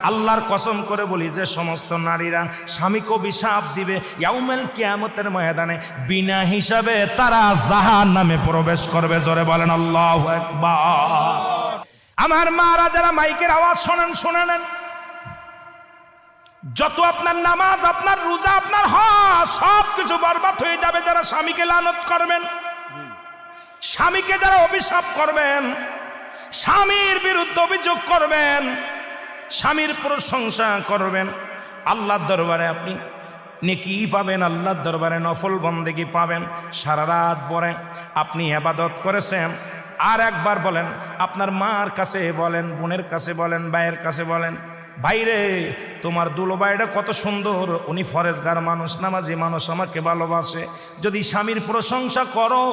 আল্লাহর কসম করে বলি যে সমস্ত নারীরা স্বামীকে অভিশাপ দিবে ইয়াউমেল কিয়ামতের ময়দানে, বিনা হিসাবে তারা জাহান নামে প্রবেশ করবে। জোরে বলেন, আল্লাহ আমার মারা যারা মাইকের আওয়াজ শোনেন শুনে নেন যত আপনার নামাজ, আপনার রোজা, আপনার হজ, সব কিছু বরবাদ হয়ে যাবে যারা স্বামীকে লানত করবেন। স্বামীকে যারা অভিশাপ করবেন, স্বামীর বিরুদ্ধে অভিযোগ করবেন স্বামীর প্রশংসা করবেন। আল্লাহর দরবারে আপনি নেকি পাবেন, আল্লাহর দরবারে নফল বন্দেগি পাবেন সারা রাত পরে আপনি আবাদত করেছেন। আর একবার বলেন, আপনার মার কাছে বলেন, বোনের কাছে বলেন, ভাইয়ের কাছে বলেন ভাইরে তোমার দুলো ভাইটা কত সুন্দর। উনি ফরেজগার মানুষ, নামাজি মানুষ, আমাকে ভালোবাসে। যদি স্বামীর প্রশংসা করো,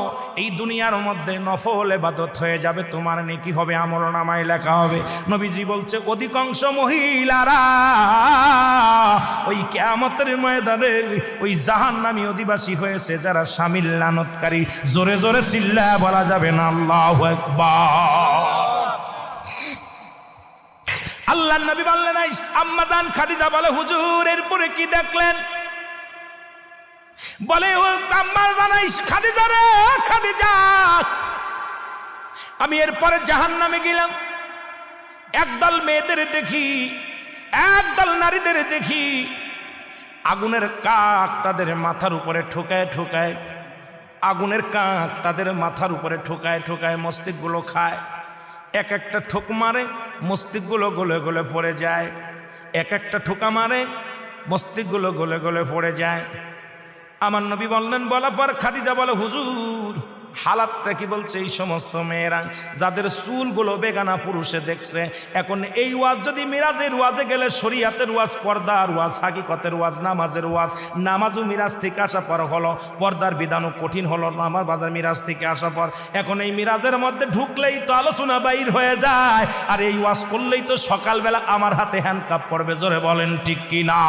এই দুনিয়ার মধ্যে নফল এবাদত হয়ে যাবে, তোমার নেকি হবে, আমল নামায় লেখা হবে। নবীজি বলছে, অধিকাংশ মহিলারা ওই কেয়ামতের ময়দানে ওই জাহান নামী অধিবাসী হয়েছে, যারা স্বামীর লানতকারী। জোরে জোরে চিল্লা বলা যাবে না, আল্লাহ একবার আল্লাহ নবী বললেন আম্মাদান খাদিজা বলে, হুজুর, এরপরে কি দেখলেন? বলে, ও আম্মা জানাই খাদিজা রে, খাদিজা। আমি এরপরে জাহান নামে গেলাম। একদল মেয়েদের দেখি, একদল নারীদের দেখি, আগুনের কাক তাদের মাথার উপরে ঠোকায় ঠোকায়, আগুনের কাক তাদের মাথার উপরে ঠোকায় ঠোকায় মস্তিষ্কগুলো খায়। এক একটা ঠোক মারে মস্তিষ্কগুলো গলে গলে পড়ে যায়। এক একটা ঠোকা মারে মস্তিষ্কগুলো গলে গলে পড়ে যায়। আমার নবী বললেন, বলা পর খাদিজা বলে, হুজুর হালাতটা কি বলছে এই সমস্ত মেয়েরা? যাদের চুলগুলো বেগানা পুরুষে দেখছে, এখন এই ওয়াজ যদি মিরাজের ওয়াজে গেলে শরিয়াতের ওয়াজ, পর্দার ওয়াজ, হাকিকতের ওয়াজ, নামাজের ওয়াজ, নামাজও মিরাজ থেকে আসা পর হলো, পর্দার বিধানও কঠিন হলো, নামাজ বাজার মিরাজ থেকে আসা পর। এখন এই মিরাজের মধ্যে ঢুকলেই তো আলোচনা বাইর হয়ে যায়। আর এই ওয়াজ করলেই তো সকালবেলা আমার হাতে হ্যান্ডকাপ পড়বে জোরে বলেন ঠিক কি না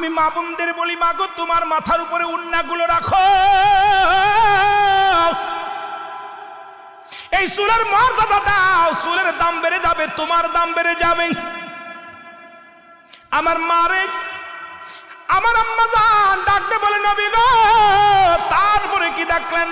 আমি মা বোনদের বলি, মা গো, তোমার মাথার উপরে উন্নাগুলো রাখো। এই চুলের মর্যাদা দাও চুলের দাম বেড়ে যাবে, তোমার দাম বেড়ে যাবে। আমার মারে আমার আম্মা যান ডাকতে বলে, নবী গো, তারপরে কি ডাকলেন